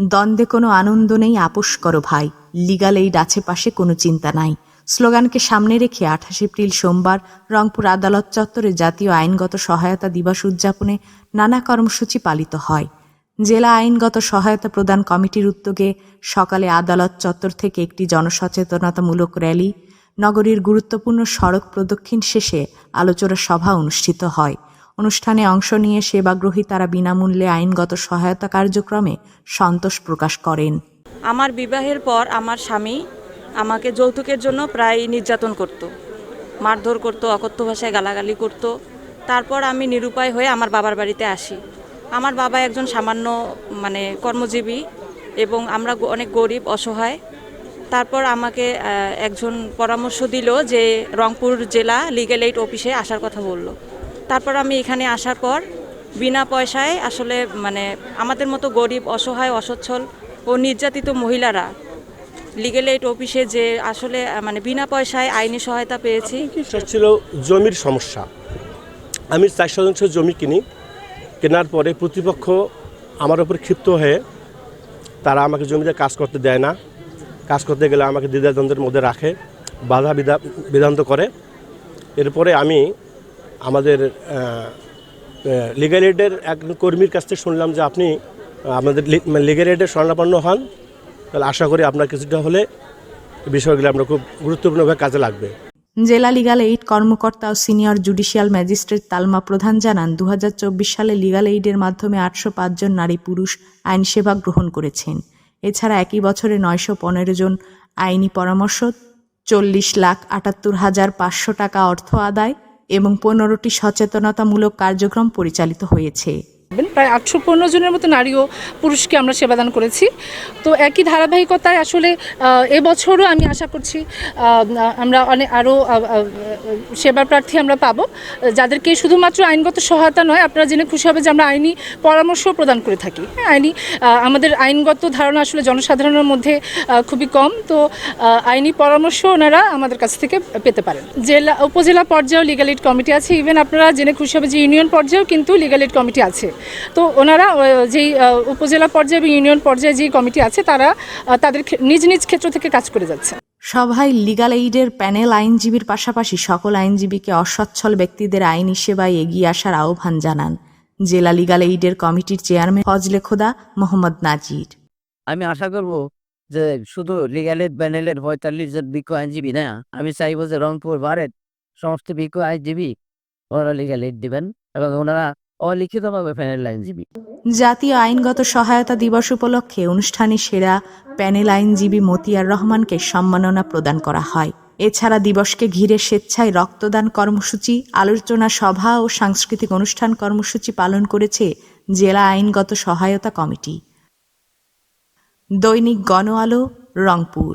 দ্বন্দ্বে কোনো আনন্দ নেই, আপোষ করো ভাই। লিগাল এইড আছে পাশে কোনো চিন্তা নাই। স্লোগানকে সামনে রেখে আঠাশ এপ্রিল সোমবার রংপুর আদালত চত্বরে জাতীয় আইনগত সহায়তা দিবস উদযাপনে নানা কর্মসূচি পালিত হয়। জেলা আইনগত সহায়তা প্রদান কমিটির উদ্যোগে সকালে আদালত চত্বর থেকে একটি জনসচেতনতামূলক র্যালি, নগরীর গুরুত্বপূর্ণ সড়ক প্রদক্ষিণ শেষে আলোচনা সভা অনুষ্ঠিত হয়। অনুষ্ঠানে অংশ নিয়ে সেবাগ্রহী তারা বিনামূল্যে আইনগত সহায়তা কার্যক্রমে সন্তোষ প্রকাশ করেন। আমার বিবাহের পর আমার স্বামী আমাকে যৌতুকের জন্য প্রায় নির্যাতন করত, মারধর করত, অকথ্য ভাষায় গালাগালি করত। তারপর আমি নিরুপায় হয়ে আমার বাবার বাড়িতে আসি। আমার বাবা একজন সামান্য মানে কর্মজীবী এবং আমরা অনেক গরিব, অসহায়। তারপর আমাকে একজন পরামর্শ দিল যে রংপুর জেলা লিগ্যাল এইড অফিসে আসার কথা বলল। তারপর আমি এখানে আসার পর বিনা পয়সায় আসলে মানে আমাদের মতো গরিব, অসহায়, অসচ্ছল ও নির্যাতিত মহিলারা লিগেল এইড অফিসে যে আসলে মানে বিনা পয়সায় আইনি সহায়তা পেয়েছি। ছিল জমির সমস্যা? আমি চার শতাংশ জমি কিনি, কেনার পরে প্রতিপক্ষ আমার উপর ক্ষিপ্ত হয়ে তারা আমাকে জমিতে কাজ করতে দেয় না। কাজ করতে গেলে আমাকে দ্বিধাদ্বন্দ্বের মধ্যে রাখে, বাধা বিধা বিধান্ত করে। এরপরে আমি আমাদের লিগাল এইডের একজন কর্মীর কাছ থেকে শুনলাম যে আপনি আমাদের লিগাল এইডের স্বর্ণাপন্ন হন। তাহলে আশা করি আপনার কিছুটা হলে বিষয়গুলো আমরা খুব গুরুত্বপূর্ণভাবে কাজে লাগবে। জেলা লিগাল এইড কর্মকর্তা ও senior judicial magistrate Talma Pradhan জানান দু হাজার চব্বিশ সালে লিগাল এইডের মাধ্যমে আটশো জন নারী পুরুষ আইন সেবা গ্রহণ করেছেন। এছাড়া একই বছরে নয়শো পনেরো জন আইনি পরামর্শ, চল্লিশ লাখ আটাত্তর হাজার পাঁচশো টাকা অর্থ আদায় এবং পনেরোটি সচেতনতামূলক কার্যক্রম পরিচালিত হয়েছে। প্রায় আটশো পনেরো জনের মতো নারী ও পুরুষকে আমরা সেবাদান করেছি। তো একই ধারাবাহিকতায় আসলে এবছরও আমি আশা করছি আমরা অনেক আরও সেবা প্রার্থী আমরা পাবো। যাদেরকে শুধুমাত্র আইনগত সহায়তা নয়, আপনারা জেনে খুশি হবে যে আমরা আইনি পরামর্শ প্রদান করে থাকি। হ্যাঁ আইনি আমাদের আইনগত ধারণা আসলে জনসাধারণের মধ্যে খুবই কম। তো আইনি পরামর্শ ওনারা আমাদের কাছ থেকে পেতে পারেন। জেলা, উপজেলা পর্যায়েও লিগাল এইড কমিটি আছে। ইভেন আপনারা জেনে খুশি হবে যে ইউনিয়ন পর্যায়েও কিন্তু লিগাল এইড কমিটি আছে। তো ওনারা যেই আহ, উপজেলা পর্যায়ে এবং ইউনিয়ন পর্যায়ে যেই কমিটি আছে তারা তাদের নিজ নিজ ক্ষেত্র থেকে কাজ করে যাচ্ছে। সভায় লিগাল এইডের প্যানেল আইনজীবীর পাশাপাশি সকল আইনজীবীকে অসচ্ছল ব্যক্তিদের আইনি সেবায় এগিয়ে আসার আহ্বান জানান জেলা লিগাল এইডের কমিটির চেয়ারম্যান ফজলে খোদা মোহাম্মদ নাজির। আমি আশা করব যে শুধু লিগালের প্যানেলের পঁয়তাল্লিশ জন বিজ্ঞ আইনজীবী না আমি চাইব যে রংপুর বারের সমস্ত বিজ্ঞ আইনজীবী ওনারা লিগাল এইড দিবেন এবং ওনারা অলিখিতভাবে প্যানেল আইনজীবী। জাতীয় আইনগত সহায়তা দিবস উপলক্ষে অনুষ্ঠানে সেরা প্যানেল আইনজীবী মতিয়ার রহমানকে সম্মাননা প্রদান করা হয়। এছাড়া দিবসকে ঘিরে স্বেচ্ছায় রক্তদান কর্মসূচি, আলোচনা সভা ও সাংস্কৃতিক অনুষ্ঠান কর্মসূচি পালন করেছে জেলা আইনগত সহায়তা কমিটি। দৈনিক গণ আলো, রংপুর।